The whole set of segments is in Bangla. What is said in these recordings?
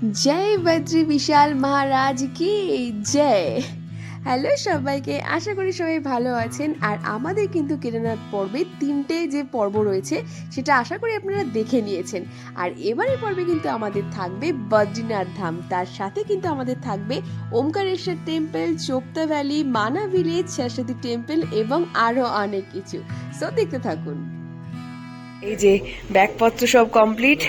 জয় বদ্রী বিশাল মহারাজ কি জয়। হ্যালো সবাইকে, আশা করি সবাই ভালো আছেন। আর আমাদের কিন্তু কেদারনাথ পর্বে তিনটে যে পর্ব রয়েছে, সেটা আশা করি আপনারা দেখে নিয়েছেন। আর এবারে পর্বে কিন্তু আমাদের থাকবে বদ্রীনাথ ধাম। তার সাথে কিন্তু আমাদের থাকবে Omkareshwar temple Chopta valley Mana village Saraswati temple এবং আরও অনেক কিছু। সো দেখতে থাকুন। এই যে ব্যাগপত্র সব কমপ্লিট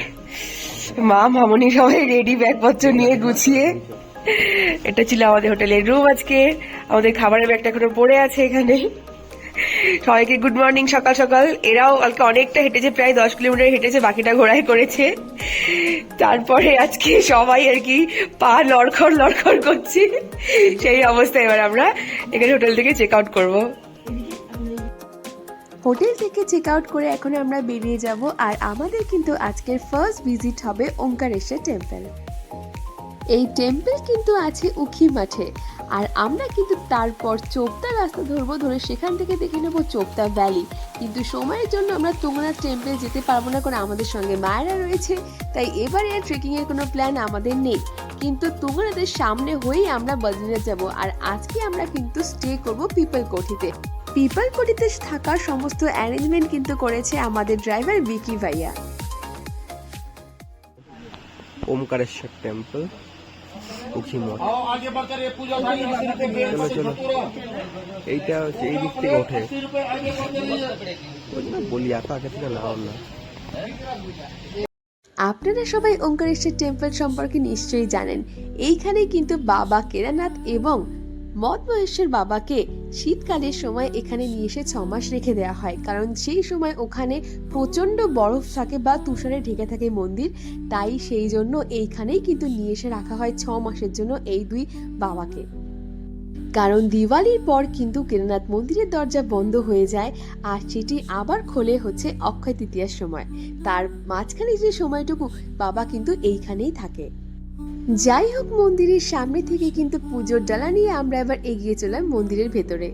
মা, মামনি সবাই রেডি ব্যাগপত্র নিয়ে গুছিয়ে। এটা ছিল আমাদের হোটেলের রুম আজকে। আমাদের খাবারের ব্যাগটা এখনও পড়ে আছে এখানে। সবাইকে গুড মর্নিং সকাল সকাল। এরাও কালকে অনেকটা হেঁটেছে, প্রায় দশ কিলোমিটার হেঁটেছে, বাকিটা ঘোড়ায় করেছে। তারপরে আজকে সবাই আর কি পা লড়খড় লড়খড় করছে। সেই অবস্থায় এবার আমরা এখানে হোটেল থেকে চেক আউট করব। হোটেল থেকে চেক আউট করে এখন আমরা বেরিয়ে যাব আর আমাদের কিন্তু আজকের ফার্স্ট ভিজিট হবে ওঙ্কারেশ্বর টেম্পল এই টেম্পল কিন্তু আছে উখি মাঠে আর আমরা কিন্তু তারপর চোপতা রাস্তা ধরবো, ধরে সেখান থেকে দেখে নেব চোপতা ভ্যালি কিন্তু সময়ের জন্য আমরা তুঙ্গনাথ টেম্পলে যেতে পারব না কারণ আমাদের সঙ্গে মায়েরা রয়েছে, তাই এবারে আর ট্রেকিং এর কোনো প্ল্যান আমাদের নেই। কিন্তু তুঙ্গনাথের সামনে হয়েই আমরা বদ্রীনাথ যাব আর আজকে আমরা কিন্তু স্টে করব পিপল কোঠিতে। পিপল কোটিতে থাকা সমস্ত অ্যারেঞ্জমেন্ট কিন্তু করেছে আমাদের ড্রাইভার বিকি ভাইয়া। ওমকারেশ্বর টেম্পল আপনারা সবাই ওঙ্কারেশ্বর টেম্পল সম্পর্কে নিশ্চয়ই জানেন। এইখানেই কিন্তু বাবা কেদারনাথ এবং মঠ মহেশ্বর বাবাকে শীতকালের সময় এখানে নিয়ে এসে ছ মাস রেখে দেওয়া হয়। কারণ সেই সময় ওখানে প্রচণ্ড বরফ থাকে বা তুষারে ঢেকে থাকে মন্দির। তাই সেই জন্য এইখানেই কিন্তু নিয়ে এসে রাখা হয় ছ মাসের জন্য এই দুই বাবাকে। কারণ দিওয়ালির পর কিন্তু কেদারনাথ মন্দিরের দরজা বন্ধ হয়ে যায় আর সেটি আবার খোলে হচ্ছে অক্ষয় তৃতীয়ার সময়। তার মাঝখানে যে সময়টুকু বাবা কিন্তু এইখানেই থাকে। যাই হোক মন্দিরের সামনে থেকে কিন্তু পুজোর ডালা নিয়ে আমরা এবার এগিয়ে চলাম মন্দিরের ভেতরে।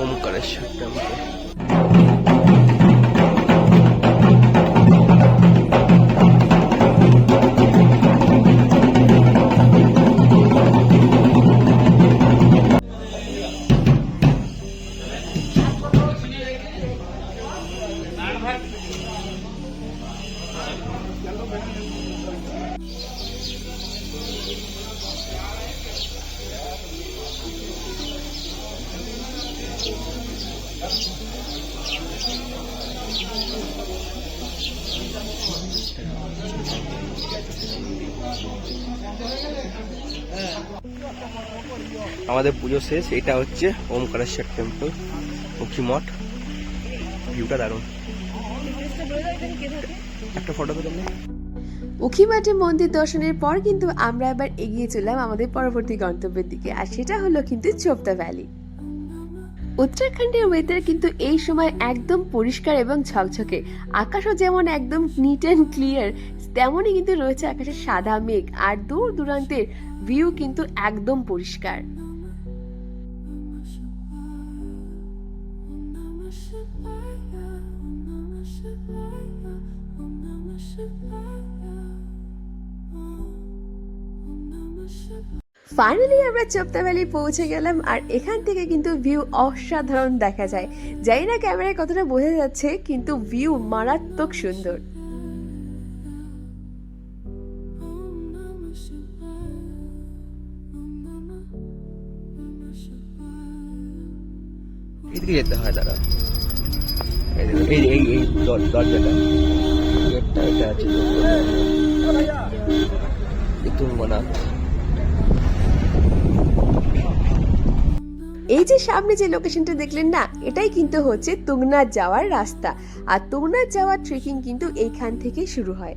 ওমকারেশ্বর টেম্পল আমাদের পুজো শেষ, এটা হচ্ছে ওমকারেশ্বর টেম্পল উখি মঠ। ভিউটা দারুণ। একটা ফটো তো উখিমাঠে মন্দির দর্শনের পর কিন্তু আমরা এবার এগিয়ে চললাম আমাদের পরবর্তী গন্তব্যের দিকে, আর সেটা হলো কিন্তু চোপতা ভ্যালি উত্তরাখণ্ডের ওয়েদার কিন্তু এই সময় একদম পরিষ্কার এবং ঝকঝকে। আকাশও যেমন একদম নিট অ্যান্ড ক্লিয়ার তেমনই কিন্তু রয়েছে আকাশে সাদা মেঘ আর দূর দূরান্তের ভিউ কিন্তু একদম পরিষ্কার। ফাইনালি আমরা চোপতা ভ্যালি পৌঁছে গেলাম আর এখান থেকে কিন্তু ভিউ অসাধারণ দেখা যায়। জানি না ক্যামেরায় কতটা বোঝা যাচ্ছে, কিন্তু ভিউ মারাত্মক সুন্দর। যেতে হয় এই এই এই দরজাটা। গেটটা, এটা আছে এই যে সামনে যে লোকেশনটা দেখলেন না, এটাই কিন্তু হচ্ছে তুংনাথ যাওয়ার রাস্তা। আর তুংনাথ যাওয়ার ট্রেকিং কিন্তু এইখান থেকে শুরু হয়।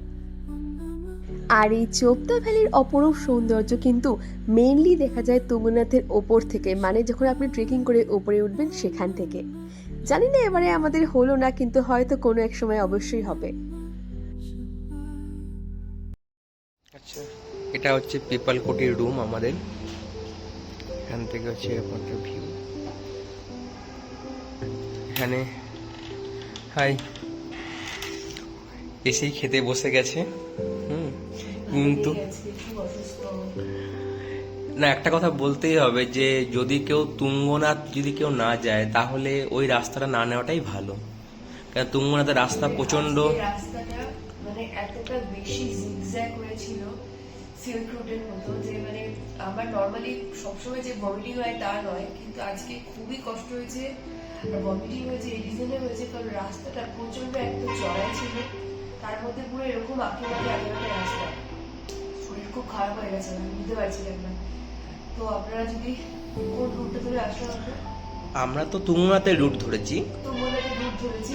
আর এই চোপতা ভ্যালির অপরূপ সৌন্দর্য কিন্তু মেনলি দেখা যায় তুঙ্গনাথের ওপর থেকে মানে যখন আপনি ট্রেকিং করে ওপরে উঠবেন সেখান থেকে। জানি না এবারে আমাদের হলো না, কিন্তু হয়তো কোনো এক সময় অবশ্যই হবে। আচ্ছা এটা হচ্ছে পিপাল কোটির রুম আমাদের। এখান থেকে হচ্ছে একটা ভিউ এখানে হাই এসেই খেতে বসে গেছে, হুম? কিন্তু না একটা কথা বলতেই হবে যে যদি কেউ তুঙ্গনাথ যদি কেউ না যায় তাহলে ওই রাস্তাটা না নেওয়াটাই ভালো। কারণ তুঙ্গনাথের রাস্তা প্রচণ্ড মানে এতটা বেশি জিগজ্যাগ হয়েছিল সিল্ক রুটের মতো যে মানে আমার নর্মালি সবসময় যে ভমিটিং হয় তা নয় কিন্তু আজকে খুবই কষ্ট হয়েছে ভমিটিং হয়েছে এই রিজনে হয়েছে কারণ রাস্তাটা প্রচণ্ড চড়াই ছিল। তার মধ্যে পুরো এরকম আঁকে বাঁকে আঁকে রাস্তা। খুব খারাপ হয়ে গেছে আমি বুঝতে পারছিলাম না তো আপনারা যদি কোন রুটটা ধরে আসলে আমরা তো তুঙ্গনাথের রুট ধরেছি। ধরেছি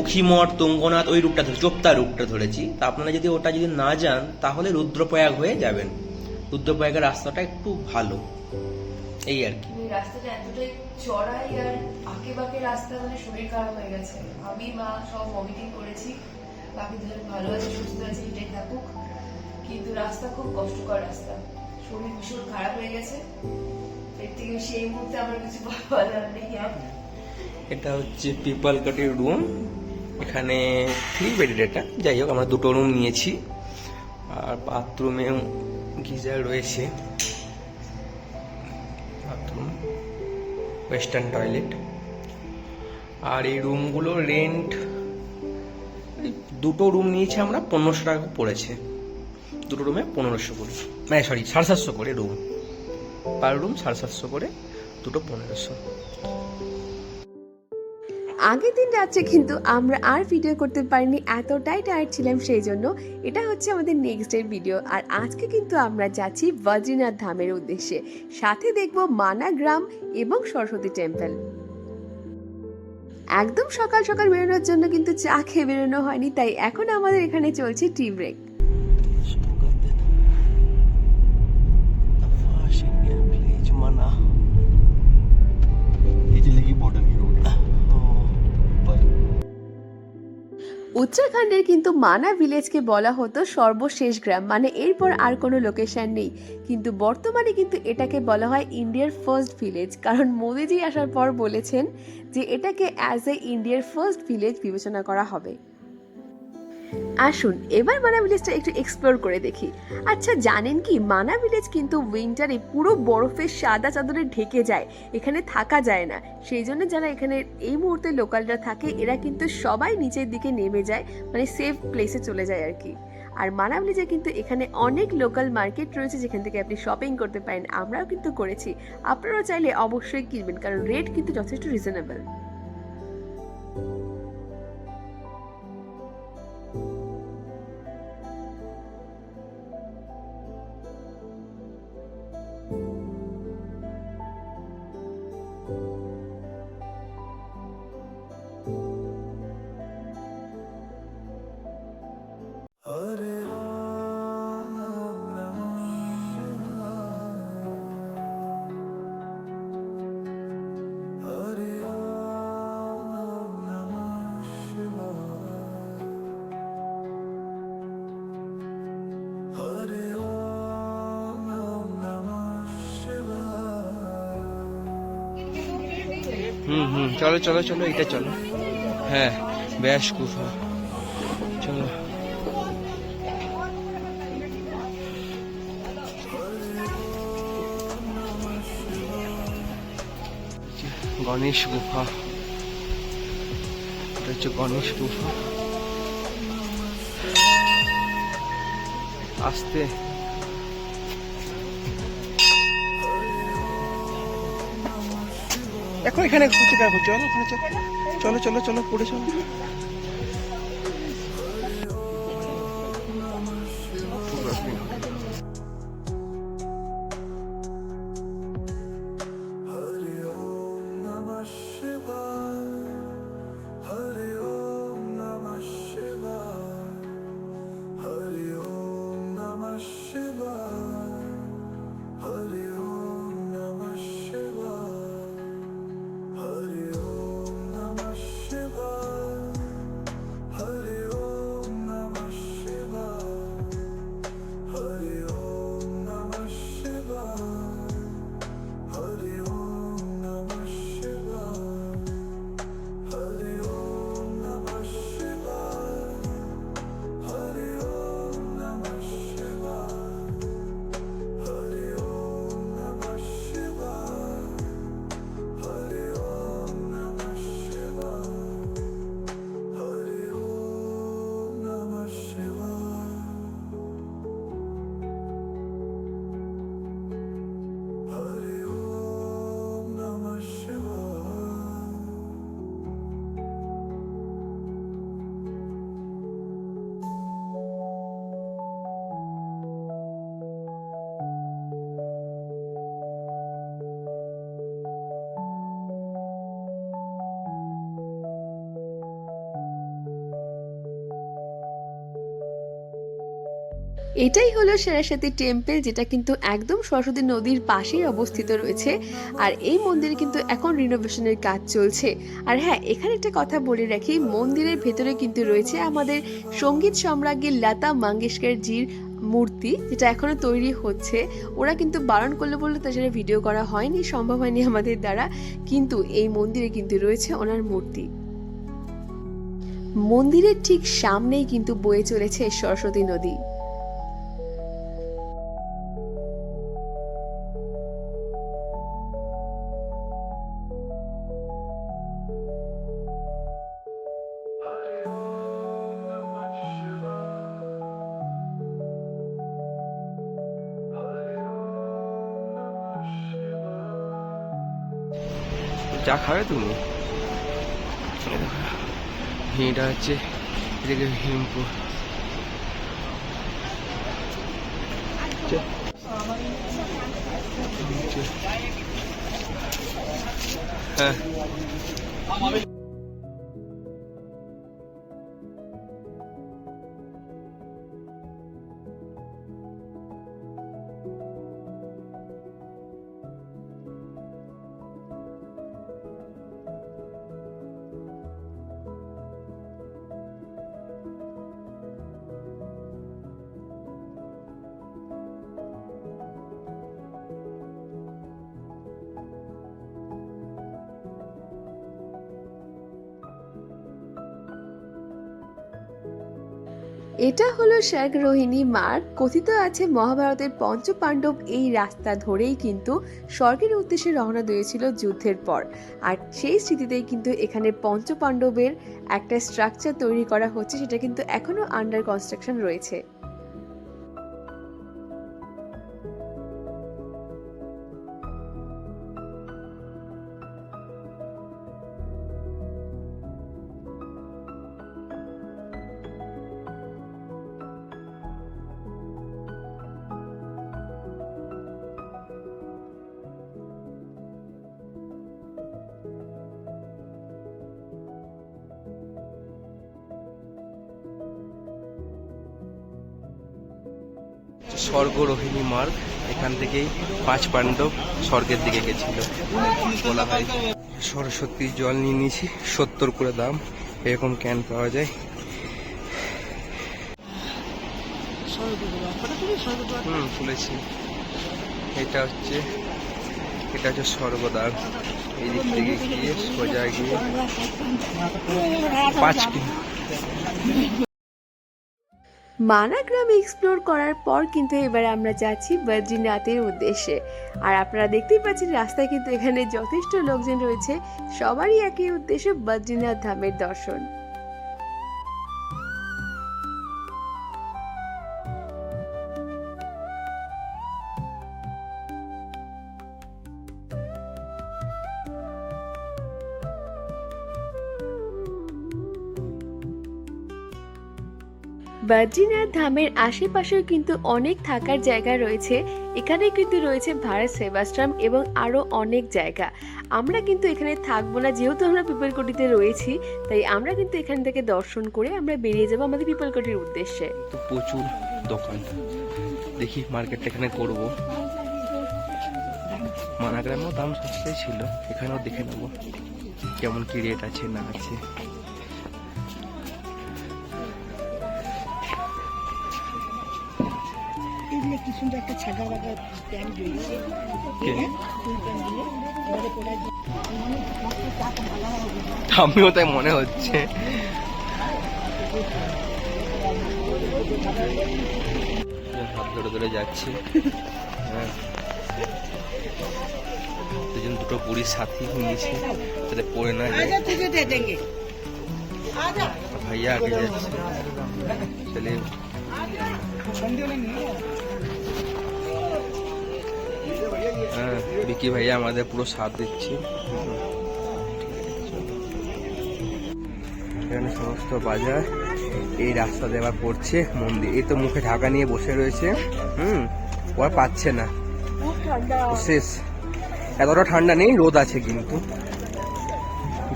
উখিমঠ তুঙ্গনাথ ওই রুটটা ধরে চোপ্তা রুটটা ধরেছি। তা আপনারা যদি ওটা যদি না যান তাহলে রুদ্রপ্রয়াগ হয়ে যাবেন। রুদ্রপ্রয়াগের রাস্তাটা একটু ভালো। এই আর কি। রাস্তাটা এতটাই চড়াই আর আঁকে বাঁকে রাস্তা মানে শরীর খারাপ হয়ে গেছে। আমি মা সব ভমিটিং করেছি। ভালো আছে সুস্থ আছে এটাই থাকুক। কিন্তু রাস্তা খুব কষ্টকর রাস্তা। শরীর ভীষণ খারাপ হয়ে গেছে। এর থেকে এই মুহূর্তে আমার কিছু বলার নেই এটা হচ্ছে পিপল কাটির রুম এখানে থ্রি বেডেড এটা। যাই হোক, আমরা দুটো রুম নিয়েছি। আর বাথরুমে গিজার রয়েছে। বাথরুম ওয়েস্টার্ন টয়লেট আর এই রুমগুলো রেন্ট দুটো রুম নিয়েছি আমরা, পনেরোশো টাকা পড়েছে। দুটো রুমে পনেরোশো করে। মানে সরি সাড়ে সাতশো করে রুম পার রুম সাড়ে সাতশো করে, দুটো পনেরোশো। আগের দিন রাত্রে কিন্তু আমরা আর ভিডিও করতে পারিনি, এতটাই টায়ার্ড ছিলাম সেই জন্য। এটা হচ্ছে আমাদের নেক্সট ডে ভিডিও আর আজকে কিন্তু আমরা যাচ্ছি বদ্রীনাথ ধামের উদ্দেশ্যে। সাথে দেখব মানা গ্রাম এবং সরস্বতী টেম্পল একদম সকাল সকাল বেরোনোর জন্য কিন্তু চা খেয়ে বেরোনো হয়নি, তাই এখন আমাদের এখানে চলছে টি ব্রেক উত্তরাখণ্ডের কিন্তু মানা ভিলেজকে বলা হতো সর্বশেষ গ্রাম। মানে এরপর আর কোনো লোকেশন নেই। কিন্তু বর্তমানে কিন্তু এটাকে বলা হয় ইন্ডিয়ার ফার্স্ট ভিলেজ কারণ মোদিজি আসার পর বলেছেন যে এটাকে অ্যাজ এ ইন্ডিয়ার ফার্স্ট ভিলেজ বিবেচনা করা হবে। আসুন, এবার মানা ভিলেজটা একটু এক্সপ্লোর করে দেখি। আচ্ছা জানেন কি, মানা ভিলেজ কিন্তু উইন্টারে পুরো বরফের সাদা চাদরে ঢেকে যায়, এখানে থাকা যায় না। সেই জন্য যারা এখানে এই মুহূর্তে লোকালরা থাকে, এরা কিন্তু সবাই নিচের দিকে নেমে যায় মানে সেফ প্লেসে চলে যায় আর কি। আর মানা ভিলেজে কিন্তু এখানে অনেক লোকাল মার্কেট রয়েছে, যেখান থেকে আপনি শপিং করতে পারেন। আমরাও কিন্তু করেছি। আপনারাও চাইলে অবশ্যই কিনবেন, কারণ রেট কিন্তু যথেষ্ট রিজনেবল চলো চলো চলো এটা চলো। হ্যাঁ ব্যাস গুফা চলো। গণেশ গুফা। এটা হচ্ছে গণেশ গুফা। আসতে। এখানে দেখো চলো ওখানে চলো চলো চলো চলো পড়ে চলো। এটাই হলো সেরাসাতি টেম্পল, যেটা কিন্তু একদম সরস্বতী নদীর পাশেই অবস্থিত রয়েছে। আর এই মন্দিরে কিন্তু এখন রিনোভেশনের কাজ চলছে। আর হ্যাঁ এখানে একটা কথা বলে রাখি, মন্দিরের ভেতরে কিন্তু রয়েছে আমাদের সংগীত সম্রাজ্ঞী লতা মঙ্গেশকর জির মূর্তি, যেটা এখনও তৈরি হচ্ছে। ওরা কিন্তু বারণ করলে বললে তাছাড়া ভিডিও করা হয়নি, সম্ভব হয়নি আমাদের দ্বারা। কিন্তু এই মন্দিরে কিন্তু রয়েছে ওনার মূর্তি। মন্দিরের ঠিক সামনেই কিন্তু বয়ে চলেছে সরস্বতী নদী। খাবে তুমি? এটা হচ্ছে এদিকে হিমপুর হ্যাঁ। এটা হলো শেখ রোহিণী মার। কথিত আছে, মহাভারতের পঞ্চপাণ্ডব এই রাস্তা ধরেই কিন্তু স্বর্গের উদ্দেশ্যে রওনা দিয়েছিল যুদ্ধের পর। আর সেই স্মৃতিতেই কিন্তু এখানে পঞ্চপাণ্ডবের একটা স্ট্রাকচার তৈরি করা হচ্ছে, সেটা কিন্তু এখনও আন্ডার কনস্ট্রাকশন রয়েছে। স্বর্গরোহিণী মার্গ, এখান থেকেই পাঁচ পাণ্ডব স্বর্গের দিকে গেছিল। বলা হয় সরস্বতী জল নিয়ে নিয়েছি, সত্তর করে দাম, এরকম ক্যান পাওয়া যায়। হুম খুলেছি এটা হচ্ছে এটা হচ্ছে স্বর্গদ্বার। এই দিক থেকে গিয়ে সোজা গিয়ে পাঁচ কিলো। মানা গ্রাম এক্সপ্লোর করার পর কিন্তু এবার আমরা যাচ্ছি বদ্রীনাথের উদ্দেশ্যে। আর আপনারা দেখতেই পাচ্ছেন রাস্তায় কিন্তু এখানে যথেষ্ট লোকজন রয়েছে। সবারই একই উদ্দেশ্যে বদ্রীনাথ ধামের দর্শন। বদ্রীনাথ ধামের আশেপাশেও কিন্তু অনেক থাকার জায়গা রয়েছে। এখানে কিন্তু রয়েছে ভারত সেবাশ্রম এবং আরও অনেক জায়গা। আমরা কিন্তু এখানে থাকব না, যেহেতু আমরা পিপলকটিতে রয়েছি, তাই আমরা কিন্তু এখান থেকে দর্শন করে আমরা বেরিয়ে যাব আমাদের পিপলকটির উদ্দেশ্যে। তো প্রচুর দোকান। দেখি মার্কেটটা এখানে করব। মানাগ্রামেও দাম সস্তাই ছিল, এখানেও দেখে নেব। কেমন কি রেট আছে, না আছে। কি সুন্দর একটা ছাগা বাগা প্যান্ট পরে আমিও তাই মনে হচ্ছে। হাত ধরে ধরে যাচ্ছি। হ্যাঁ। দুজন দুটো বুড়ির সাথী নিয়েছে। যাতে পড়ে না আজা ভাইয়া আগে যাচ্ছে। চলে হ্যাঁ বিকি ভাইয়া আমাদের পুরো সাথ দিচ্ছে। এখানে সমস্ত বাজার, এই রাস্তা দেওয়া পড়ছে মন্দির। এই তো মুখে ঢাকা নিয়ে বসে রয়েছে। হুম, ও আর পাচ্ছে না। শেষ। এতটা ঠান্ডা নেই, রোদ আছে কিন্তু।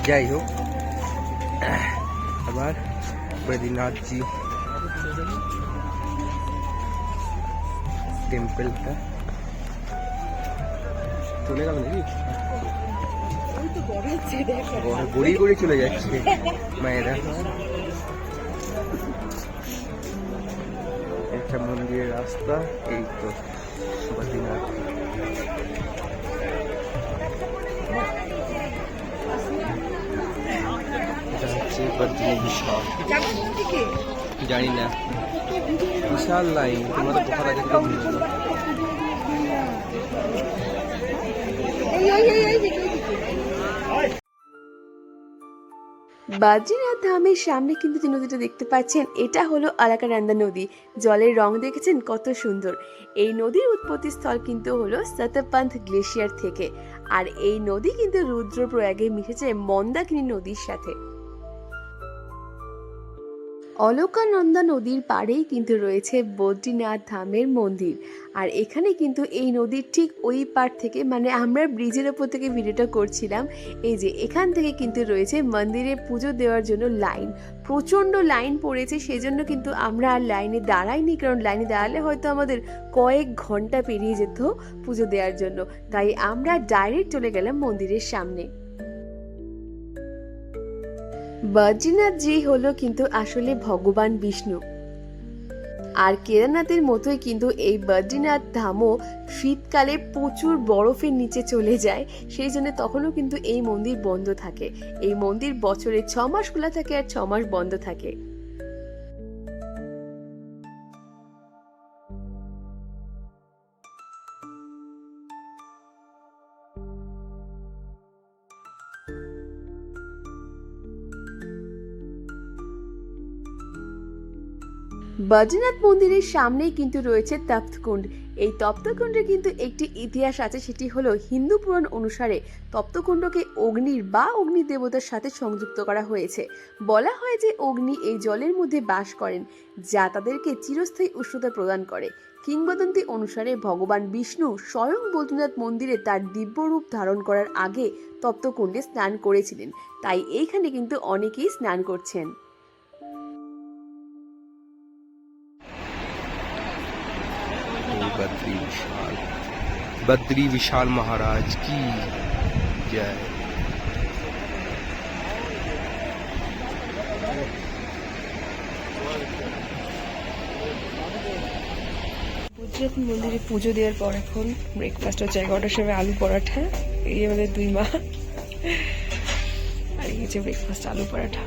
যাই হোক। আবার বৈদ্যনাথজি টেম্পলটা। চলে গেল নাকি? গড়ি গড়ি চলে যাচ্ছে মায়েরা। একটা মন্দিরের রাস্তা এই তো বদ্রীনাথ। জানি না। বিশাল লাইন তোমরা তো কোথা থেকে বদ্রীনাথ ধামের সামনে কিন্তু যে নদীটা দেখতে পাচ্ছেন, এটা হলো আলাকারান্দা নদী। জলের রং দেখেছেন কত সুন্দর। এই নদীর উৎপত্তি স্থল কিন্তু হলো সতপন্থ গ্লেশিয়ার থেকে। আর এই নদী কিন্তু রুদ্রপ্রয়াগে মিশেছে মন্দাকিনী নদীর সাথে। অলকানন্দা নদীর পাড়েই কিন্তু রয়েছে বদ্রীনাথ ধামের মন্দির। আর এখানে কিন্তু এই নদীর ঠিক ওই পার থেকে মানে আমরা ব্রিজের ওপর থেকে ভিডিওটা করছিলাম, এই যে এখান থেকে কিন্তু রয়েছে মন্দিরে পুজো দেওয়ার জন্য লাইন। প্রচণ্ড লাইন পড়েছে, সেজন্য কিন্তু আমরা আর লাইনে দাঁড়াইনি, কারণ লাইনে দাঁড়ালে হয়তো আমাদের কয়েক ঘণ্টা পেরিয়ে যেত পুজো দেওয়ার জন্য। তাই আমরা ডাইরেক্ট চলে গেলাম মন্দিরের সামনে। বদ্রীনাথ জি হলো কিন্তু আসলে ভগবান বিষ্ণু। আর কেদারনাথের মতোই কিন্তু এই বদ্রীনাথ ধামও শীতকালে প্রচুর বরফের নিচে চলে যায়, সেই জন্য তখনও কিন্তু এই মন্দির বন্ধ থাকে। এই মন্দির বছরে ছ মাস খোলা থাকে আর ছ মাস বন্ধ থাকে। বদ্রীনাথ মন্দিরের সামনেই কিন্তু রয়েছে তপ্তকুণ্ড। এই তপ্তকুণ্ডে কিন্তু একটি ইতিহাস আছে, সেটি হলো হিন্দু পুরাণ অনুসারে তপ্তকুণ্ডকে অগ্নির বা অগ্নি দেবতার সাথে সংযুক্ত করা হয়েছে। বলা হয় যে অগ্নি এই জলের মধ্যে বাস করেন, যা তাদেরকে চিরস্থায়ী উষ্ণতা প্রদান করে। কিংবদন্তি অনুসারে ভগবান বিষ্ণু স্বয়ং বদ্রীনাথ মন্দিরে তার দিব্য রূপ ধারণ করার আগে তপ্তকুণ্ডে স্নান করেছিলেন। তাই এইখানে কিন্তু অনেকেই স্নান করছেন। बद्री विशाल बद्री विशाल महाराज की जय বদ্রীনাথ মন্দিরে পুজো দেওয়ার পর এখন ব্রেকফাস্ট হচ্ছে এগারোটার সময় আলু পরাঠা এই আমাদের দুই মা আর এই যে ব্রেকফাস্ট আলু পরাঠা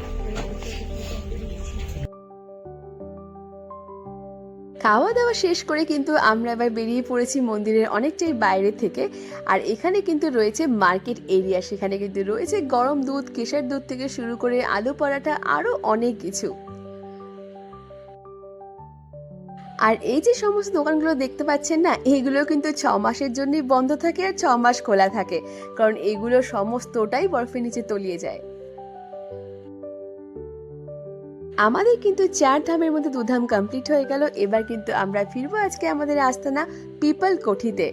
খাওয়া দাওয়া শেষ করে কিন্তু আমরা এবার বেরিয়ে পড়েছি মন্দিরের অনেকটাই বাইরে থেকে। আর এখানে কিন্তু রয়েছে মার্কেট এরিয়া। সেখানে কিন্তু রয়েছে গরম দুধ, কেশর দুধ থেকে শুরু করে আলু পরাঠা আরও অনেক কিছু। আর এই যে সমস্ত দোকানগুলো দেখতে পাচ্ছেন না এইগুলো কিন্তু ছ মাসের জন্যই বন্ধ থাকে আর ছ মাস খোলা থাকে। কারণ এগুলো সমস্তটাই বরফের নিচে তলিয়ে যায়। আমাদের কিন্তু চার ধামের মধ্যে দুধাম কমপ্লিট হয়ে গেল। এবার কিন্তু আমরা ফিরবো আজকে আমাদের আস্তানা পিপল কোঠিতে।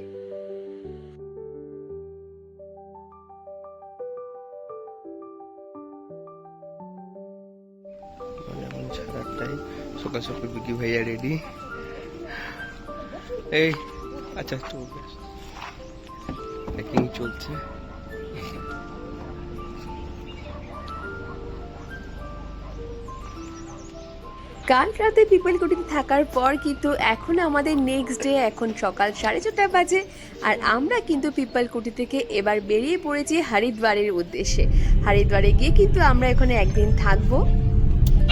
সকাল সকাল বিকি ভাইয়া রেডি এই আচ্ছা চলছে। কাল রাতে পিপলকুটিতে থাকার পর কিন্তু এখন আমাদের নেক্সট ডে এখন সকাল সাড়ে ছটা বাজে। আর আমরা কিন্তু পিপলকুটি থেকে এবার বেরিয়ে পড়েছি হরিদ্বারের উদ্দেশ্যে। হরিদ্বারে গিয়ে কিন্তু আমরা এখানে একদিন থাকব।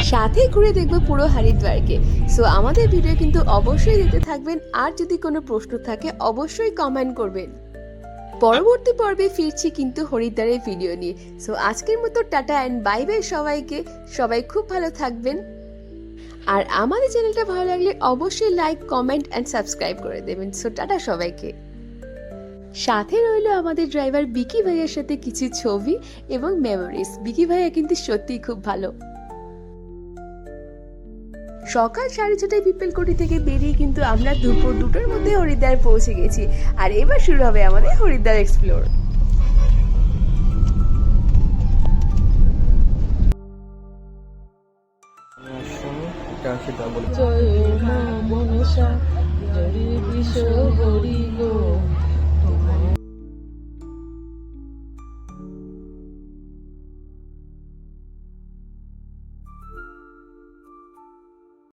সাথে ঘুরে দেখব পুরো হরিদ্বারকে। সো আমাদের ভিডিও কিন্তু অবশ্যই দেখতে থাকবেন। আর যদি কোনো প্রশ্ন থাকে, অবশ্যই কমেন্ট করবেন। পরবর্তী পর্বে ফিরছি কিন্তু হরিদ্বারের ভিডিও নিয়ে। সো আজকের মতো টাটা অ্যান্ড বাই বাই সবাইকে। সবাই খুব ভালো থাকবেন। আর আমাদের চ্যানেলটা ভালো লাগলে অবশ্যই লাইক কমেন্ট অ্যান্ড সাবস্ক্রাইব করে দেবেন। সো টাটা সবাইকে। সাথে রইল আমাদের ড্রাইভার বিকি ভাইয়ের সাথে কিছু ছবি এবং মেমোরিজ বিকি ভাইয়া কিন্তু সত্যিই খুব ভালো। সকাল সাড়ে ছটায় পিপলকোটি থেকে বেরিয়ে কিন্তু আমরা দুপুর দুটোর মধ্যে হরিদ্বার পৌঁছে গেছি। আর এবার শুরু হবে আমাদের হরিদ্বার এক্সপ্লোর এটা সেটা ডাবল জয় মা মনসা জয় বিশ্ব হরি গো।